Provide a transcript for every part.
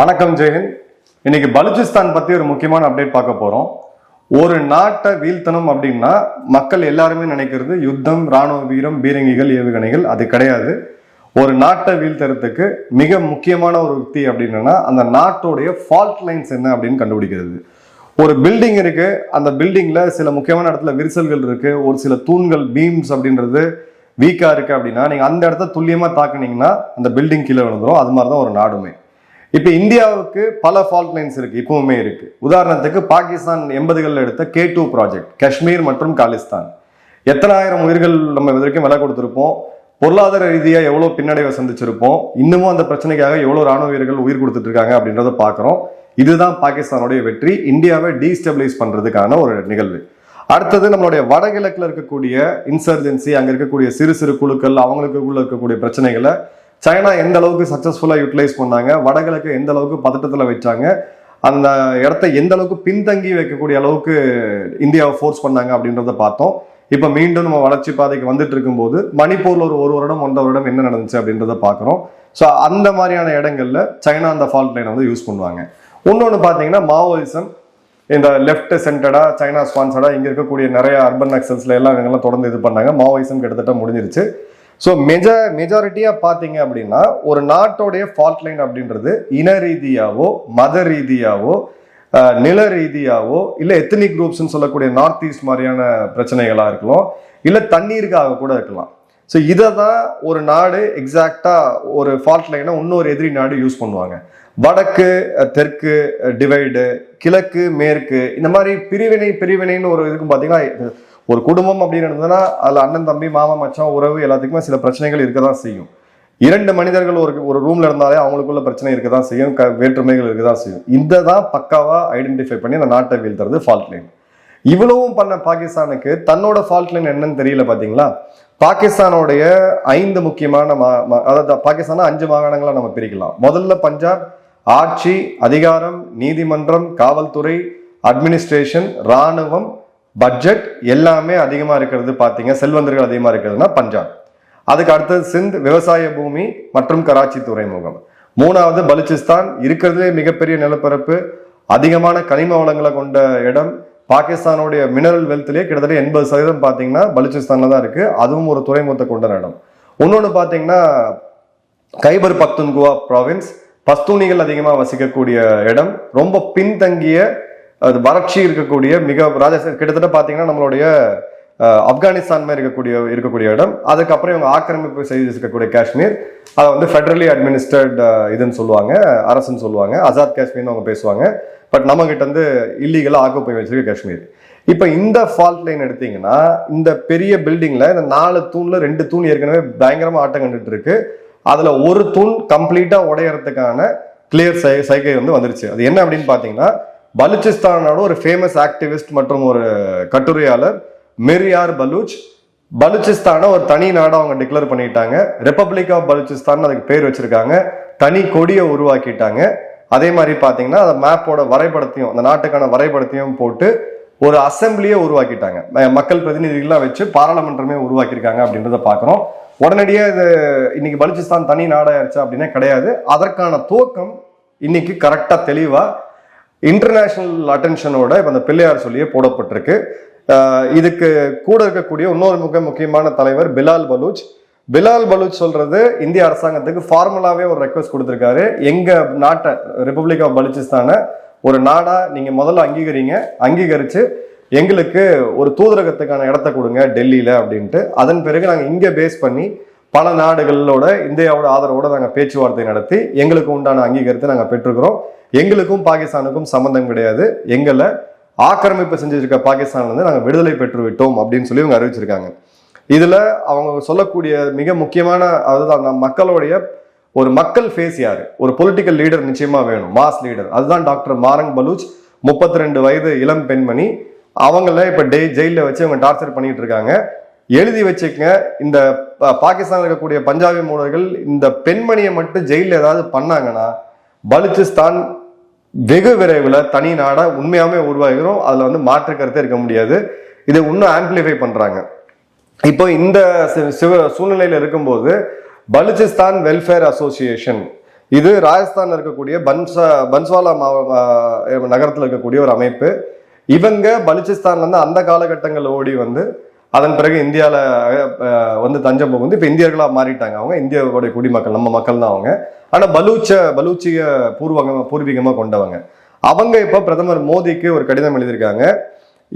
வணக்கம் ஜெயஹிந்த் இன்னைக்கு பலுச்சிஸ்தான் பத்தி ஒரு முக்கியமான அப்டேட் பார்க்க போறோம். ஒரு நாட்டை வீழ்த்தணும் அப்படின்னா மக்கள் எல்லாருமே நினைக்கிறது யுத்தம் ராணுவ வீரம் பீரங்கிகள் ஏவுகணைகள் அது கிடையாது. ஒரு நாட்டை வீழ்த்துறதுக்கு மிக முக்கியமான ஒரு உக்தி அப்படின்னா அந்த நாட்டோடைய ஃபால்ட் லைன்ஸ் என்ன அப்படின்னு கண்டுபிடிக்கிறது. ஒரு பில்டிங் இருக்கு அந்த பில்டிங்ல சில முக்கியமான இடத்துல விரிசல்கள் இருக்கு ஒரு சில தூண்கள் பீம்ஸ் அப்படின்றது வீக்கா இருக்கு அப்படின்னா நீங்க அந்த இடத்த துல்லியமா தாக்குனீங்கன்னா அந்த பில்டிங் கீழே விழுந்துரும். அது மாதிரி தான் ஒரு நாடுமே. இப்போ இந்தியாவுக்கு பல ஃபால்ட் லைன்ஸ் இருக்கு இப்பவுமே இருக்கு. உதாரணத்துக்கு பாகிஸ்தான் எண்பதுகளில் எடுத்த கே டூ ப்ராஜெக்ட் காஷ்மீர் மற்றும் காலிஸ்தான். எத்தனாயிரம் உயிர்கள் நம்ம இது வரைக்கும் விலை கொடுத்துருப்போம். பொருளாதார ரீதியாக எவ்வளோ பின்னடைவை சந்திச்சிருப்போம். இன்னமும் அந்த பிரச்சனைக்காக எவ்வளோ ராணுவ வீரர்கள் உயிர் கொடுத்துட்டு இருக்காங்க அப்படின்றத பார்க்குறோம் இதுதான் பாகிஸ்தானுடைய வெற்றி. இந்தியாவை டீஸ்டபிளைஸ் பண்ணுறதுக்கான ஒரு நிகழ்வு. அடுத்தது நம்மளுடைய வடகிழக்கில் இருக்கக்கூடிய இன்சர்ஜென்சி அங்கே இருக்கக்கூடிய சிறு சிறு குழுக்கள் அவங்களுக்குள்ள இருக்கக்கூடிய பிரச்சனைகளை சைனா எந்த அளவுக்கு சக்ஸஸ்ஃபுல்லாக யூட்டிலைஸ் பண்ணாங்க? வடகிழக்கு எந்த அளவுக்கு பதட்டத்தில் வச்சாங்க? அந்த இடத்த எந்த அளவுக்கு பின்தங்கி வைக்கக்கூடிய அளவுக்கு இந்தியாவை ஃபோர்ஸ் பண்ணாங்க அப்படின்றத பார்த்தோம். இப்போ மீண்டும் நம்ம வளர்ச்சி பாதைக்கு வந்துட்டு இருக்கும்போது மணிப்பூரில் ஒரு ஒரு வருடம் ஒன்றரை வருடம் என்ன நடந்துச்சு அப்படின்றத பார்க்குறோம். ஸோ அந்த மாதிரியான இடங்களில் சைனா அந்த ஃபால்ட் லைனை வந்து யூஸ் பண்ணுவாங்க. இன்னொன்று பார்த்தீங்கன்னா மாவோயிசம் இந்த லெஃப்ட் சென்டடாக சைனா ஸ்பான்சர்டா இங்கே இருக்கக்கூடிய நிறைய அர்பன் நக்சல்ஸ்ல எல்லாம் இவங்கெல்லாம் தொடர்ந்து இது பண்ணாங்க. மாவோயிசம் கிட்டத்தட்ட முடிஞ்சிருச்சு. ஸோ மெஜ மெஜாரிட்டியாக பார்த்தீங்க அப்படின்னா ஒரு நாட்டோடைய ஃபால்ட் லைன் அப்படின்றது இன ரீதியாவோ மத ரீதியாவோ நில ரீதியாவோ இல்லை எத்தனிக் குரூப்ஸ்னு சொல்லக்கூடிய நார்த் ஈஸ்ட் மாதிரியான பிரச்சனைகளாக இருக்கலாம் இல்லை தண்ணீருக்காக கூட இருக்கலாம். ஸோ இதை தான் ஒரு நாடு எக்ஸாக்டாக ஒரு ஃபால்ட் லைனை இன்னொரு எதிரி நாடு யூஸ் பண்ணுவாங்க. வடக்கு தெற்கு டிவைடு கிழக்கு மேற்கு இந்த மாதிரி பிரிவினை பிரிவினைன்னு ஒரு இதுக்கும் பார்த்தீங்கன்னா ஒரு குடும்பம் அப்படின்னு இருந்ததுன்னா அதில் அண்ணன் தம்பி மாமா மச்சான் உறவு எல்லாத்துக்குமே சில பிரச்சனைகள் இருக்க தான் செய்யும். இரண்டு மனிதர்கள் ஒரு ஒரு ரூம்ல இருந்தாலே அவங்களுக்குள்ள பிரச்சனை இருக்க தான் செய்யும் க- வேற்றுமைகள் இருக்க தான் செய்யும். இந்த தான் பக்காவாக ஐடென்டிஃபை பண்ணி அந்த நாட்டை வீழ்த்துறது ஃபால்ட் லைன் இவ்வளவும் பண்ண பாகிஸ்தானுக்கு தன்னோட ஃபால்ட் லைன் என்னன்னு தெரியல பார்த்தீங்களா பாகிஸ்தானோடைய ஐந்து முக்கியமான மா- அதாவது பாகிஸ்தான அஞ்சு மாகாணங்களை நம்ம பிரிக்கலாம். முதல்ல பஞ்சாப் ஆட்சி அதிகாரம் நீதிமன்றம் காவல்துறை அட்மினிஸ்ட்ரேஷன் ராணுவம் பட்ஜெட் எல்லாமே அதிகமாக இருக்கிறது பார்த்தீங்க செல்வந்தர்கள் அதிகமாக இருக்கிறதுனா பஞ்சாப். அதுக்கு அடுத்தது சிந்த் விவசாய பூமி மற்றும் கராச்சி துறைமுகம். மூணாவது பலுச்சிஸ்தான் இருக்கிறதுலே மிகப்பெரிய நிலப்பரப்பு அதிகமான கனிம வளங்களை கொண்ட இடம். பாகிஸ்தானுடைய மினரல் வெல்த்லேயே கிட்டத்தட்ட எண்பது சதவீதம் பார்த்தீங்கன்னா பலுச்சிஸ்தானில் தான் இருக்குது அதுவும் ஒரு துறைமுகத்தை கொண்ட இடம். இன்னொன்று பார்த்தீங்கன்னா கைபர் பக்துன்குவா ப்ராவின்ஸ் பஸ்தூனிகள் அதிகமாக வசிக்கக்கூடிய இடம். ரொம்ப பின்தங்கிய அது வறட்சி இருக்கக்கூடிய மிக ராஜஸ்தான் கிட்டத்தட்ட பார்த்தீங்கன்னா நம்மளுடைய ஆப்கானிஸ்தான் மாதிரி இருக்கக்கூடிய இருக்கக்கூடிய இடம். அதுக்கப்புறம் இவங்க ஆக்கிரமிப்பு செய்து இருக்கக்கூடிய காஷ்மீர். அதை வந்து ஃபெடரலி அட்மினிஸ்டர்ட் இதுன்னு சொல்லுவாங்க அரசுன்னு சொல்லுவாங்க. ஆசாத் காஷ்மீர்னு அவங்க பேசுவாங்க. பட் நம்ம கிட்ட வந்து இல்லீகலாக ஆக்குப்பை வச்சிருக்க காஷ்மீர். இப்போ இந்த ஃபால்ட் லைன் எடுத்தீங்கன்னா இந்த பெரிய பில்டிங்ல இந்த நாலு தூண்ல ரெண்டு தூண் ஏற்கனவே பயங்கரமாக ஆட்டம் கண்டுட்டு இருக்கு. அதில் ஒரு தூண் கம்ப்ளீட்டாக உடையறதுக்கான கிளியர் சை சைகை வந்து வந்துருச்சு. அது என்ன அப்படின்னு பார்த்தீங்கன்னா பலுச்சிஸ்தானோட ஒரு ஃபேமஸ் ஆக்டிவிஸ்ட் மற்றும் ஒரு கட்டுரையாளர் மிரியார் பலூச். பலுச்சிஸ்தானை ஒரு தனி நாடாக அவங்க டிக்ளேர் பண்ணிட்டாங்க. ரிப்பப்ளிக் ஆஃப் பலுச்சிஸ்தான் அதுக்கு பேர் வச்சிருக்காங்க. தனி கொடியை உருவாக்கிட்டாங்க. அதே மாதிரி பார்த்தீங்கன்னா அந்த மேப்போட வரைபடத்தையும் அந்த நாட்டுக்கான வரைபடத்தையும் போட்டு ஒரு அசெம்பிளியே உருவாக்கிட்டாங்க. மக்கள் பிரதிநிதிகள்லாம் வச்சு பாராளுமன்றமே உருவாக்கியிருக்காங்க அப்படின்றத பார்க்குறோம் உடனடியாக இது இன்னைக்கு பலுச்சிஸ்தான் தனி நாடாயிருச்சா அப்படின்னா கிடையாது. அதற்கான துவக்கம் இன்னைக்கு கரெக்டாக தெளிவாக இன்டர்நேஷ்னல் அட்டென்ஷனோட இப்போ அந்த பிள்ளையார் சொல்லியே போடப்பட்டிருக்கு. இதுக்கு கூட இருக்கக்கூடிய இன்னொரு மிக முக்கியமான தலைவர் பிலால் பலூச். பிலால் பலூச் சொல்றது இந்திய அரசாங்கத்துக்கு ஃபார்முலாவே ஒரு ரெக்வஸ்ட் கொடுத்துருக்காரு. எங்க நாட்டை ரிப்பப்ளிக் ஆஃப் பலுச்சிஸ்தானை ஒரு நாடா நீங்க முதல்ல அங்கீகரிங்க அங்கீகரிச்சு எங்களுக்கு ஒரு தூதரகத்துக்கான இடத்த கொடுங்க டெல்லியில அப்படின்ட்டு. அதன் பிறகு நாங்கள் இங்கே பேஸ் பண்ணி பல நாடுகளோட இந்தியாவோட ஆதரவோட நாங்கள் பேச்சுவார்த்தை நடத்தி எங்களுக்கு உண்டான அங்கீகாரத்தை நாங்கள் பெற்றுக்கிறோம் எங்களுக்கும் பாகிஸ்தானுக்கும் சம்பந்தம் கிடையாது. எங்களை ஆக்கிரமிப்பு செஞ்சிருக்க பாகிஸ்தான்லேருந்து நாங்கள் விடுதலை பெற்று விட்டோம் அப்படின்னு சொல்லி இவங்க அறிவிச்சிருக்காங்க. இதில் அவங்க சொல்லக்கூடிய மிக முக்கியமான அதாவது அந்த மக்களுடைய ஒரு மக்கள் ஃபேஸ் யார்? ஒரு பொலிட்டிக்கல் லீடர் நிச்சயமாக வேணும். மாஸ் லீடர் அதுதான் டாக்டர் மாரங் பலூச் முப்பத்தி ரெண்டு வயது இளம் பெண்மணி. அவங்கள இப்போ டே ஜெயிலில் வச்சு அவங்க டார்ச்சர் பண்ணிட்டு இருக்காங்க. எழுதி வச்சுக்கங்க. இந்த ப- இருக்கக்கூடிய பஞ்சாபி மூலர்கள் இந்த பெண்மணியை மட்டும் ஜெயிலில் ஏதாவது பண்ணாங்கன்னா பலுச்சிஸ்தான் வெகு விரைவில் தனி நாடா உண்மையாகவே உருவாகிறோம் அதில் வந்து மாற்று கருத்தே இருக்க முடியாது. இதை இன்னும் ஆம்பிளிஃபை பண்ணுறாங்க இப்போ இந்த சி- சிவ சூழ்நிலையில் இருக்கும்போது பலுச்சிஸ்தான் வெல்ஃபேர் அசோசியேஷன் இது ராஜஸ்தான் இருக்கக்கூடிய பன்சா பன்ஸ்வாலா மாவ நகரத்தில் இருக்கக்கூடிய ஒரு அமைப்பு. இவங்க பலுச்சிஸ்தான்லேருந்து அந்த காலகட்டங்களில் ஓடி வந்து அதன் பிறகு இந்தியாவில் வந்து தஞ்சம் புகுந்து இப்போ இந்தியர்களாக மாறிட்டாங்க அவங்க. இந்தியாவுடைய குடிமக்கள் நம்ம மக்கள் தான் அவங்க. ஆனால் பலூச்ச பலூச்சிய பூர்வகமாக பூர்வீகமாக கொண்டவங்க. அவங்க இப்போ பிரதமர் மோடிக்கு ஒரு கடிதம் எழுதியிருக்காங்க.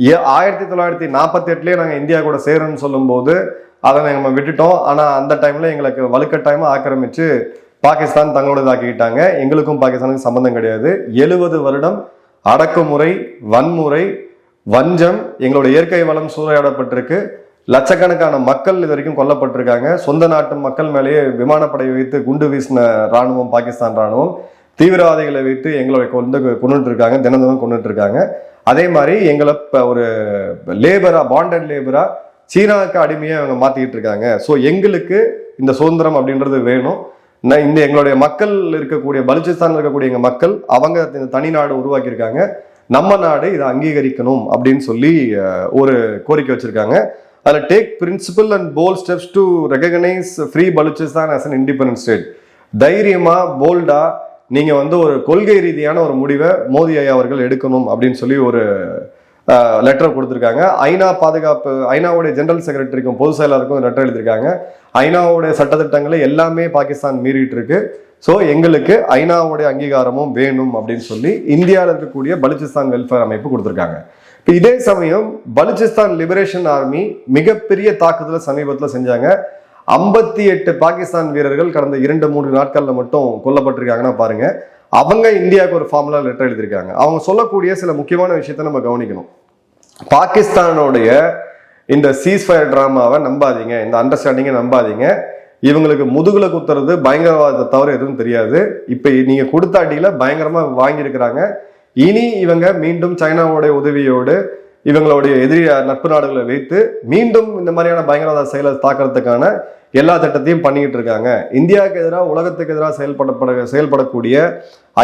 ஏ- ஆயிரத்தி தொள்ளாயிரத்தி நாற்பத்தி எட்டுலேயே நாங்கள் இந்தியா கூட சேரணும்னு சொல்லும்போது அதை நம்ம விட்டுட்டோம். ஆனால் அந்த டைமில் எங்களுக்கு வலுக்கட்டாயமாக ஆக்கிரமித்து பாகிஸ்தான் தங்களோடதாக்கிக்கிட்டாங்க. எங்களுக்கும் பாகிஸ்தானுக்கும் சம்மந்தம் கிடையாது. எழுபது வருடம் அடக்குமுறை வன்முறை வஞ்சம் எங்களோட இயற்கை வளம் சூறையாடப்பட்டிருக்கு. லட்சக்கணக்கான மக்கள் இது வரைக்கும் கொல்லப்பட்டிருக்காங்க. சொந்த நாட்டு மக்கள் மேலேயே விமானப்படை வைத்து குண்டு வீசின ராணுவம் பாகிஸ்தான் ராணுவம் தீவிரவாதிகளை வைத்து எங்களை கொண்டு கொண்டுட்டு இருக்காங்க தினம் தினம் கொண்டுட்டு இருக்காங்க அதே மாதிரி எங்களை இப்போ ஒரு லேபரா பாண்டட் லேபரா சீனாவுக்கு அடிமையாக அவங்க மாத்திக்கிட்டு இருக்காங்க ஸோ எங்களுக்கு இந்த சுதந்திரம் அப்படின்றது வேணும். நான் இந்த எங்களுடைய மக்கள் இருக்கக்கூடிய பலுச்சிஸ்தானில் இருக்கக்கூடிய எங்கள் மக்கள் அவங்க இந்த தனி நாடு உருவாக்கியிருக்காங்க. நம்ம நாடு இதை அங்கீகரிக்கணும் அப்படின்னு சொல்லி ஒரு கோரிக்கை வச்சிருக்காங்க. அதில் take principal and bold steps to recognise free Balochistan as an independent state தைரியமாக போல்டா நீங்கள் வந்து ஒரு கொள்கை ரீதியான ஒரு முடிவை மோதி ஐயா அவர்கள் எடுக்கணும் அப்படின்னு சொல்லி ஒரு லெட்டர் கொடுத்துருக்காங்க. ஐநா பாதுகாப்பு ஐநாவுடைய ஜெனரல் செக்ரட்டரிக்கும் பொதுச் செயலாளருக்கும் லெட்டர் எழுதியிருக்காங்க. ஐநாவுடைய சட்டத்திட்டங்களை எல்லாமே பாகிஸ்தான் மீறிட்டு இருக்கு ஸோ எங்களுக்கு ஐநாவுடைய அங்கீகாரமும் வேணும் அப்படின்னு சொல்லி இந்தியாவில் இருக்கக்கூடிய பலுச்சிஸ்தான் வெல்ஃபேர் அமைப்பு கொடுத்துருக்காங்க. இப்போ இதே சமயம் பலுச்சிஸ்தான் லிபரேஷன் ஆர்மி மிகப்பெரிய தாக்குதலை சமீபத்தில் செஞ்சாங்க. ஐம்பத்தி எட்டு பாகிஸ்தான் வீரர்கள் கடந்த இரண்டு மூன்று நாட்களில் மட்டும் கொல்லப்பட்டிருக்காங்கன்னா பாருங்கள் அவங்க இந்தியாவுக்கு ஒரு ஃபார்முலா லெட்டர் எழுதியிருக்காங்க. அவங்க சொல்லக்கூடிய சில முக்கியமான விஷயத்த நம்ம கவனிக்கணும். பாகிஸ்தானுடைய இந்த சீஸ்ஃபயர் டிராமாவை நம்பாதீங்க. இந்த அண்டர்ஸ்டாண்டிங்கை நம்பாதீங்க. இவங்களுக்கு முதுகுல குத்துறது பயங்கரவாதத்தை தவிர எதுவும் தெரியாது. இப்போ நீங்கள் கொடுத்த அடியில் பயங்கரமாக வாங்கியிருக்கிறாங்க. இனி இவங்க மீண்டும் சைனாவுடைய உதவியோடு இவங்களுடைய எதிரி நட்பு நாடுகளை வைத்து மீண்டும் இந்த மாதிரியான பயங்கரவாத செயலை தாக்குறதுக்கான எல்லா திட்டத்தையும் பண்ணிக்கிட்டு இருக்காங்க. இந்தியாவுக்கு எதிராக உலகத்துக்கு எதிராக செயல்படப்பட செயல்படக்கூடிய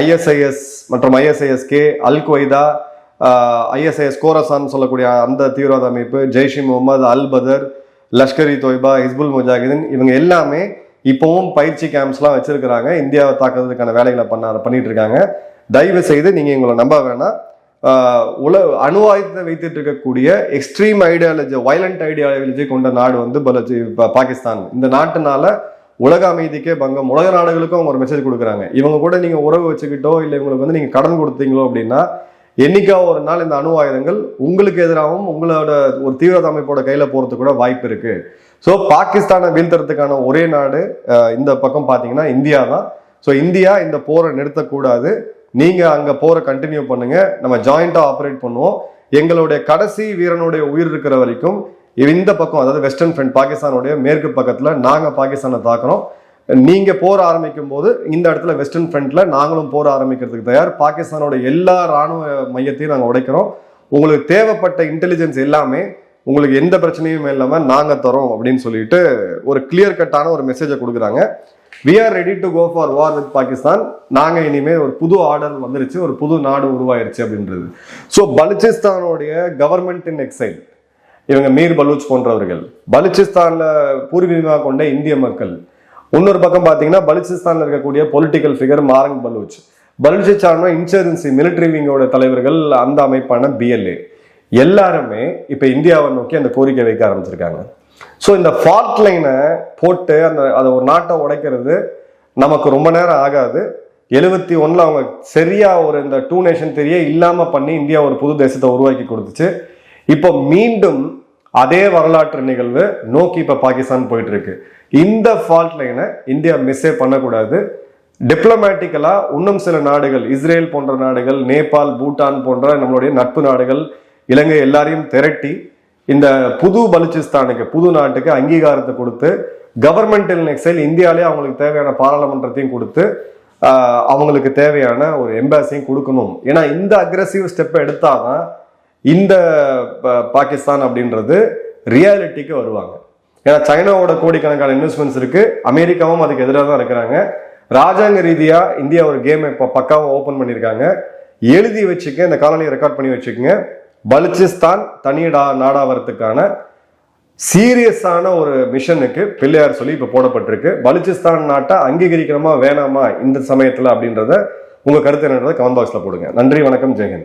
ஐஎஸ்ஐஎஸ் மற்றும் ISIS K Al Qaeda ISIS Khorasan சொல்லக்கூடிய அந்த தீவிரவாத அமைப்பு ஜெய்ஷ் முகமது அல் பதர் லஷ்கர் இ தொய்பா ஹிஸ்புல் முஜாஹிதீன் இவங்க எல்லாமே இப்போவும் பயிற்சி கேம்ப்ஸ்லாம் வச்சிருக்கிறாங்க. இந்தியாவை தாக்குறதுக்கான வேலைகளை பண்ண பண்ணிட்டு இருக்காங்க. தயவு செய்து நீங்கள் எங்களை நம்ப வேணாம். உல அணு ஆயுதத்தை வைத்துட்டு இருக்கக்கூடிய எக்ஸ்ட்ரீம் ஐடியாலஜி வயலண்ட் ஐடியாலஜி கொண்ட நாடு வந்து பலஜி பாகிஸ்தான். இந்த நாட்டினால உலக அமைதிக்கே பங்கம். உலக நாடுகளுக்கும் அவங்க ஒரு மெசேஜ் கொடுக்குறாங்க. இவங்க கூட நீங்க உறவு வச்சுக்கிட்டோ இல்லை இவங்களுக்கு வந்து நீங்க கடன் கொடுத்தீங்களோ அப்படின்னா என்னைக்கா ஒரு நாள் இந்த அணு ஆயுதங்கள் உங்களுக்கு எதிராகவும் உங்களோட ஒரு தீவிரவாத அமைப்போட கையில போறதுக்கு கூட வாய்ப்பு இருக்கு. ஸோ பாகிஸ்தானை வீழ்த்துறதுக்கான ஒரே நாடு இந்த பக்கம் பார்த்தீங்கன்னா இந்தியா தான். ஸோ இந்தியா இந்த போரை நிறுத்தக்கூடாது. நீங்கள் அங்கே போகிற கண்டினியூ பண்ணுங்கள் நம்ம ஜாயிண்ட்டாக ஆப்ரேட் பண்ணுவோம். எங்களுடைய கடைசி வீரனுடைய உயிர் இருக்கிற வரைக்கும் இந்த பக்கம் அதாவது வெஸ்டர்ன் ஃப்ரண்ட் பாகிஸ்தானுடைய மேற்கு பக்கத்தில் நாங்கள் பாகிஸ்தானை தாக்குறோம். நீங்கள் போர் ஆரம்பிக்கும் போது இந்த இடத்துல வெஸ்டர்ன் ஃப்ரண்ட்டில் நாங்களும் போர் ஆரம்பிக்கிறதுக்கு தயார். பாகிஸ்தானோட எல்லா ராணுவ மையத்தையும் நாங்கள் உடைக்கிறோம். உங்களுக்கு தேவைப்பட்ட இன்டெலிஜென்ஸ் எல்லாமே உங்களுக்கு எந்த பிரச்சனையும் இல்லாமல் நாங்கள் தரோம் அப்படின்னு சொல்லிட்டு ஒரு கிளியர் கட்டான ஒரு மெசேஜை கொடுக்குறாங்க. We are ready to go for war with Pakistan நாங்கள் இனிமேல் ஒரு புது ஆர்டர் வந்துருச்சு ஒரு புது நாடு உருவாயிருச்சு அப்படின்றது. ஸோ பலுச்சிஸ்தானுடைய கவர்மெண்ட் இன் எக்ஸைல் இவங்க மீர் பலூச் போன்றவர்கள் பலுச்சிஸ்தானில் பூர்வீகமாக கொண்ட இந்திய மக்கள். இன்னொரு பக்கம் பார்த்தீங்கன்னா பலுச்சிஸ்தானில் இருக்கக்கூடிய political figure Marang Baloch. Balochistan insurgency military விங்கோட தலைவர்கள் அந்த அமைப்பான பிஎல்ஏ எல்லாருமே இப்போ இந்தியாவை நோக்கி அந்த கோரிக்கை வைக்க ஆரம்பிச்சிருக்காங்க. ஸோ இந்த ஃபால்ட் லைனை போட்டு அந்த அதை ஒரு நாட்டை உடைக்கிறது நமக்கு ரொம்ப நேரம் ஆகாது. எழுபத்தி ஒன்றில் அவங்க சரியாக ஒரு இந்த டூ நேஷன் தெரிய இல்லாமல் பண்ணி இந்தியா ஒரு புது தேசத்தை உருவாக்கி கொடுத்துச்சு. இப்போ மீண்டும் அதே வரலாற்று நிகழ்வு நோக்கி இப்போ பாகிஸ்தான் போயிட்டு இருக்கு இந்த ஃபால்ட் லைனை இந்தியா மிஸ்ஸே பண்ணக்கூடாது. டிப்ளமேட்டிக்கலாக இன்னும் சில நாடுகள் இஸ்ரேல் போன்ற நாடுகள் நேபாள் பூட்டான் போன்ற நம்மளுடைய நட்பு நாடுகள் இலங்கை எல்லாரையும் திரட்டி இந்த புது பலுச்சிஸ்தானுக்கு புது நாட்டுக்கு அங்கீகாரத்தை கொடுத்து கவர்மெண்டல் எக்ஸைல் இந்தியாவிலே அவங்களுக்கு தேவையான பாராளுமன்றத்தையும் கொடுத்து அவங்களுக்கு தேவையான ஒரு எம்பாசியும் கொடுக்கணும். ஏன்னா இந்த அக்ரஸிவ் ஸ்டெப்பை எடுத்தாதான் இந்த ப- பாகிஸ்தான் அப்படின்றது ரியாலிட்டிக்கு வருவாங்க. ஏன்னா சைனாவோட கோடிக்கணக்கான இன்வெஸ்ட்மெண்ட்ஸ் இருக்கு. அமெரிக்காவும் அதுக்கு எதிராக தான் இருக்கிறாங்க. ராஜாங்க ரீதியா இந்தியா ஒரு கேமை இப்போ பக்காவாக ஓப்பன் பண்ணியிருக்காங்க. எழுதி வச்சுக்க இந்த காலனியை ரெக்கார்ட் பண்ணி வச்சுக்கோங்க. பலுச்சிஸ்தான் தனியடா டா- சீரியஸான ஒரு மிஷனுக்கு பிள்ளையார் சொல்லி இப்போ போடப்பட்டிருக்கு. பலுச்சிஸ்தான் நாட்டை அங்கீகரிக்கணுமா வேணாமா இந்த சமயத்தில் அப்படின்றத உங்கள் கருத்து என்னன்றதை கமெண்ட் பாக்ஸில் போடுங்க. நன்றி வணக்கம் ஜெயஹிந்த்.